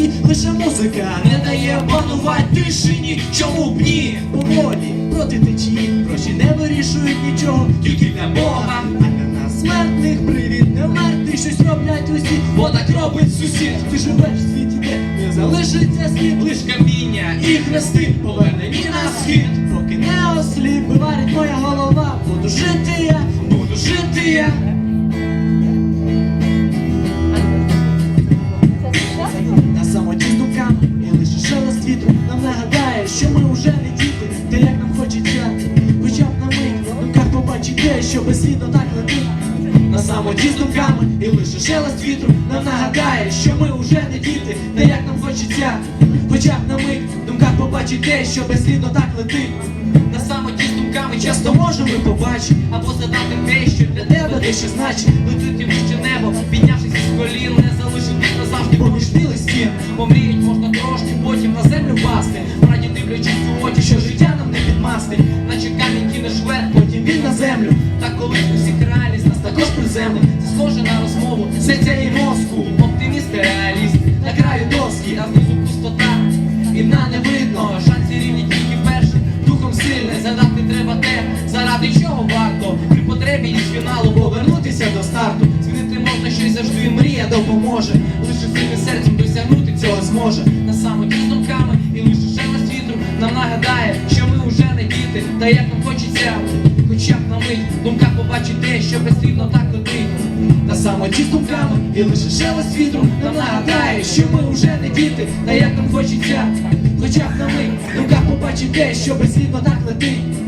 голові лише музика не дає панувати тишині. Чому б ні? Поволі проти течії, гроші не вирішують нічого, тільки для Бога. А для нас смертних привід не вмерти, щось роблять усі, бо так робить сусід. Ти живеш в світі, де не залишиться слід, лиш каміння і хрести повернені на схід. Поки не осліп, варить моя голова, буду жити я, що ми вже не діти, та як нам хочеться, хоча б на мить в думках побачить те, що безслідно так летить. На самоті з думками і лише шелест вітру нам нагадає, що ми вже не діти, та як нам хочеться, хоча б на мить в думках побачить те, що безслідно так летить. На самоті з думками часто можемо побачити або задати те, що для тебе дещо значить. Летити вище небо, піднявшись із колін, не залишитись назавжди поміж білих стін. Помріять можна коли усіх реальність нас також приземлить. Це схоже на розмову серця і мозку. Оптиміст і реаліст на краю доски, а знизу пустота. І дна не видно, шанси рівні тільки перші. Духом сильний, задати треба те, заради чого варто при потребі із фіналу повернутися до старту. Змінити можна щось завжди, мрія допоможе. Лише сильним серцем досягнути цього зможе. На самоті з думками і лише шелест вітру нам нагадає, що ми вже не діти, та як хоча б на мить думка побачить те, що безслідно так летить. Та самоті з думками і лише шелест вітру нам нагадає, що ми вже не діти, та як нам хочеться, хоча б на мить думка побачить те, що безслідно так летить.